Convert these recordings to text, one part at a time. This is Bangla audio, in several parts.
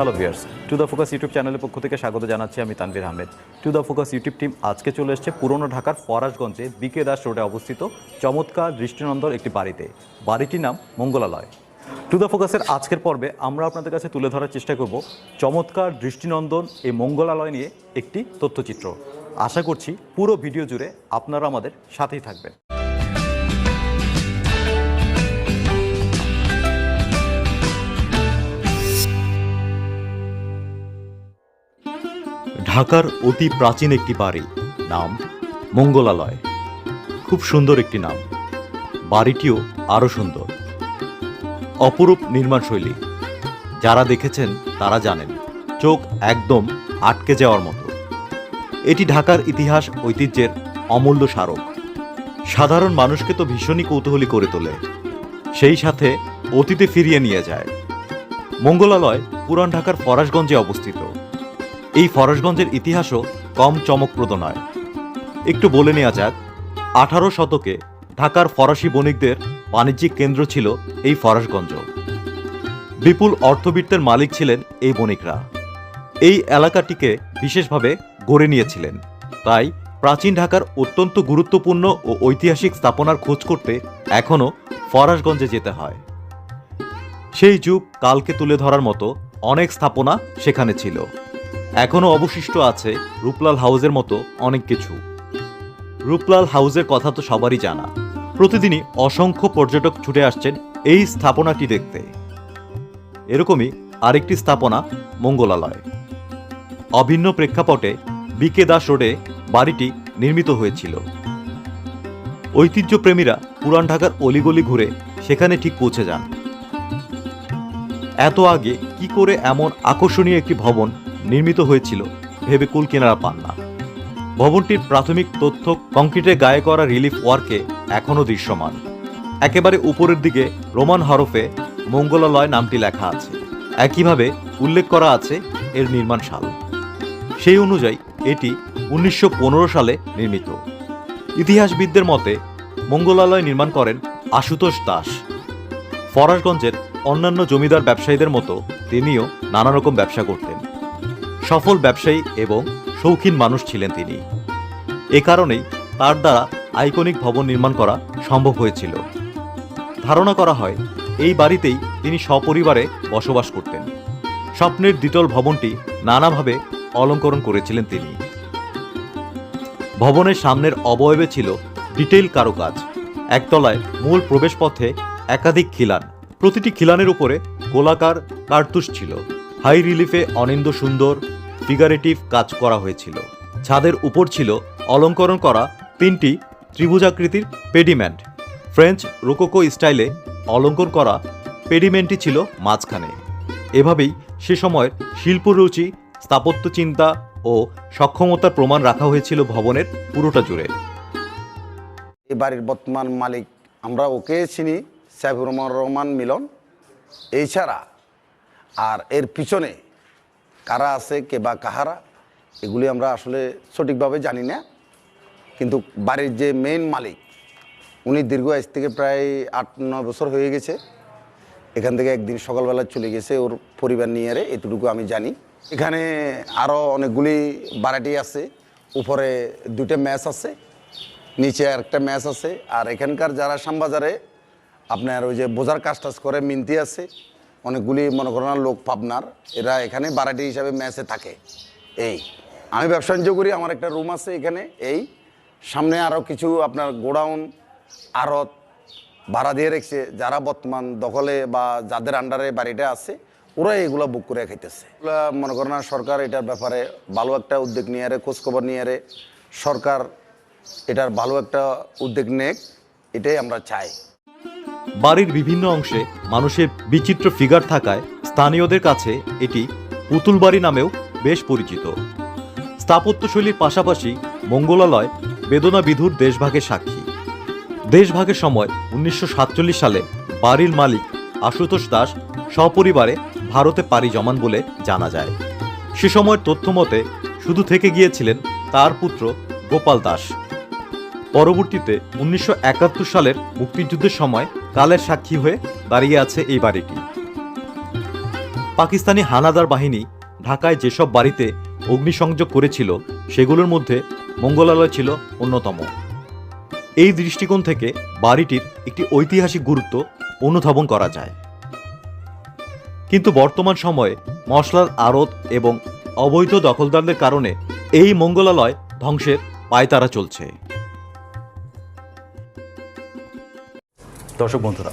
Hello viewers to the focus YouTube চ্যানেলের পক্ষ থেকে স্বাগত জানাচ্ছি আমি Tanvir Ahmed. To the focus YouTube team আজকে চলে এসেছে পুরনো ঢাকার ফরাজগঞ্জে বিকে দাস রোডে অবস্থিত চমৎকার দৃষ্টিনন্দন একটি বাড়িতে। বাড়িটির নাম মঙ্গলালয়। টু দ্য ফোকাসের আজকের পর্বে আমরা আপনাদের কাছে তুলে ধরার চেষ্টা করব চমৎকার দৃষ্টিনন্দন এই মঙ্গলালয় নিয়ে একটি তথ্যচিত্র। আশা করছি পুরো ভিডিও জুড়ে আপনারা আমাদের সাথেই থাকবেন। ঢাকার অতি প্রাচীন একটি বাড়ি, নাম মঙ্গলালয়। খুব সুন্দর একটি নাম। বাড়িটিও আরও সুন্দর। অপরূপ নির্মাণশৈলী। যারা দেখেছেন তারা জানেন, চোখ একদম আটকে যাওয়ার মতো। এটি ঢাকার ইতিহাস ঐতিহ্যের অমূল্য স্মারক। সাধারণ মানুষকে তো ভীষণই কৌতূহলী করে তোলে। সেই সাথে অতীতে ফিরিয়ে নিয়ে যায়। মঙ্গলালয় পুরান ঢাকার ফরাসগঞ্জে অবস্থিত। এই ফরাসগঞ্জের ইতিহাসও কম চমকপ্রদ নয়। একটু বলে নেওয়া যাক, আঠারো শতকে ঢাকার ফরাসি বণিকদের বাণিজ্যিক কেন্দ্র ছিল এই ফরাসগঞ্জ। বিপুল অর্থবিত্তের মালিক ছিলেন এই বণিকরা। এই এলাকাটিকে বিশেষভাবে গড়ে নিয়েছিলেন। তাই প্রাচীন ঢাকার অত্যন্ত গুরুত্বপূর্ণ ও ঐতিহাসিক স্থাপনার খোঁজ করতে এখনও ফরাসগঞ্জে যেতে হয়। সেই যুগ কালকে তুলে ধরার মতো অনেক স্থাপনা সেখানে ছিল। এখনও অবশিষ্ট আছে রূপলাল হাউসের মতো অনেক কিছু। রূপলাল হাউসের কথা তো সবারই জানা। প্রতিদিনই অসংখ্য পর্যটক ছুটে আসছেন এই স্থাপনাটি দেখতে। এরকমই আরেকটি স্থাপনা মঙ্গলালয়। অভিন্ন প্রেক্ষাপটে বিকে দাস রোডে বাড়িটি নির্মিত হয়েছিল। ঐতিহ্যপ্রেমীরা পুরান ঢাকার অলিগলি ঘুরে সেখানে ঠিক পৌঁছে যান। এত আগে কি করে এমন আকর্ষণীয় একটি ভবন নির্মিত হয়েছিল, ভেবে কুল কেনারা পান না। ভবনটির প্রাথমিক তথ্য কংক্রিটে গায়ে করা রিলিফ ওয়ার্কে এখনও দৃশ্যমান। একেবারে উপরের দিকে রোমান হরফে মঙ্গলালয় নামটি লেখা আছে। একইভাবে উল্লেখ করা আছে এর নির্মাণ সাল। সেই অনুযায়ী এটি উনিশশো পনেরো সালে নির্মিত। ইতিহাসবিদদের মতে, মঙ্গলালয় নির্মাণ করেন আশুতোষ দাস। ফরাসগঞ্জের অন্যান্য জমিদার ব্যবসায়ীদের মতো তিনিও নানা রকম ব্যবসা করতেন। সফল ব্যবসায়ী এবং শৌখিন মানুষ ছিলেন তিনি। এ কারণেই তার দ্বারা আইকনিক ভবন নির্মাণ করা সম্ভব হয়েছিল। ধারণা করা হয়, এই বাড়িতেই তিনি সপরিবারে বসবাস করতেন। স্বপ্নের দ্বিতল ভবনটি নানাভাবে অলঙ্করণ করেছিলেন তিনি। ভবনের সামনের অবয়বে ছিল ডিটেইল কারুকাজ। একতলায় মূল প্রবেশপথে একাধিক খিলান। প্রতিটি খিলানের উপরে গোলাকার কার্তুস ছিল। হাই রিলিফে অনিন্দ সুন্দর ফিগারেটিভ কাজ করা হয়েছিল। ছাদের উপর ছিল অলঙ্করণ করা তিনটি ত্রিভুজাকৃতির পেডিমেন্ট ফ্রেঞ্চ রোকোকো স্টাইলে অলঙ্করণ করা পেডিমেন্টটি ছিল মাঝখানে। এভাবেই সে সময়ের শিল্পরুচি স্থাপত্য চিন্তা ও সক্ষমতার প্রমাণ রাখা হয়েছিল ভবনের পুরোটা জুড়ে। এই বাড়ির বর্তমান মালিক, আমরা ওকে চিনি, সাইফুর রহমান মিলন। এছাড়া আর এর পিছনে কারা আছে, কে বা কাহারা, এগুলি আমরা আসলে সঠিকভাবে জানি না। কিন্তু বাড়ির যে মেইন মালিক, উনি দীর্ঘ আজ থেকে প্রায় আট, নয় বছর হয়ে গেছে। এখান থেকে একদিন সকালবেলা চলে গেছে ওর পরিবার নিয়ে আরে এতটুকু আমি জানি। এখানে আরও অনেকগুলি বাড়াটি আছে, উপরে দুটো ম্যাচ আছে, নিচে একটা ম্যাচ আছে। আর এখানকার যারা শ্যামবাজারে আপনার ওই যে বোঝার কাজ টাজ করে, মিনতি আছে অনেকগুলি মনে করেন লোক পাবনার, এরা এখানে বাড়াটি হিসাবে ম্যাচে থাকে। এই, আমি ব্যবসা বাণিজ্য করি, আমার একটা রুম আছে এখানে, এই, সামনে আরও কিছু আপনার গোডাউন, আড়ত, ভাড়া দিয়ে রেখেছে, যারা বর্তমান দখলে বা যাদের আন্ডারে বাড়িটা আছে, ওরা এগুলো বুক করে খাইতেছে। এগুলা মনে করেন সরকার এটার ব্যাপারে ভালো একটা উদ্যোগ নিয়ে আরে খোঁজখবর নিয়ে আরে সরকার এটার ভালো একটা উদ্যোগ নেক, এটাই আমরা চাই। বাড়ির বিভিন্ন অংশে মানুষের বিচিত্র ফিগার থাকায় স্থানীয়দের কাছে এটি পুতুল বাড়ি নামেও বেশ পরিচিত। স্থাপত্যশৈলীর পাশাপাশি মঙ্গলালয় বেদনা বিধুর দেশভাগের সাক্ষী। দেশভাগের সময় উনিশশো সাতচল্লিশ সালে বাড়ির মালিক আশুতোষ দাস সপরিবারে ভারতে পাড়ি জমান বলে জানা যায়। সে সময়ের তথ্য মতে শুধু থেকে গিয়েছিলেন তার পুত্র গোপাল দাস। পরবর্তীতে উনিশশো একাত্তর সালের মুক্তিযুদ্ধের সময় কালের সাক্ষী হয়ে দাঁড়িয়ে আছে এই বাড়িটি। পাকিস্তানি হানাদার বাহিনী ঢাকায় যেসব বাড়িতে অগ্নিসংযোগ করেছিল, সেগুলোর মধ্যে মঙ্গলালয় ছিল অন্যতম। এই দৃষ্টিকোণ থেকে বাড়িটির একটি ঐতিহাসিক গুরুত্ব অনুধাবন করা যায়। কিন্তু বর্তমান সময়ে মশলার আড়ত এবং অবৈধ দখলদারদের কারণে এই মঙ্গলালয় ধ্বংসের পায়তারা চলছে। দর্শক বন্ধুরা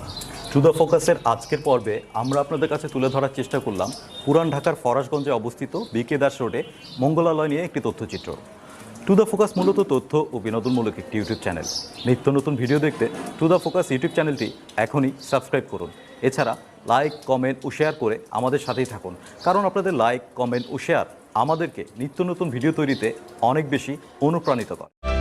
টু দ্য ফোকাসের আজকের পর্বে আমরা আপনাদের কাছে তুলে ধরার চেষ্টা করলাম পুরান ঢাকার ফরাসগঞ্জে অবস্থিত বিকে দাস রোডে মঙ্গলালয় নিয়ে একটি তথ্যচিত্র। টু দ্য ফোকাস মূলত তথ্য ও বিনোদনমূলক একটি ইউটিউব চ্যানেল নিত্য নতুন ভিডিও দেখতে টু দ্য ফোকাস ইউটিউব চ্যানেলটি এখনই সাবস্ক্রাইব করুন। এছাড়া লাইক কমেন্ট ও শেয়ার করে আমাদের সাথেই থাকুন। কারণ আপনাদের লাইক কমেন্ট ও শেয়ার আমাদেরকে নিত্য নতুন ভিডিও তৈরিতে অনেক বেশি অনুপ্রাণিত করে।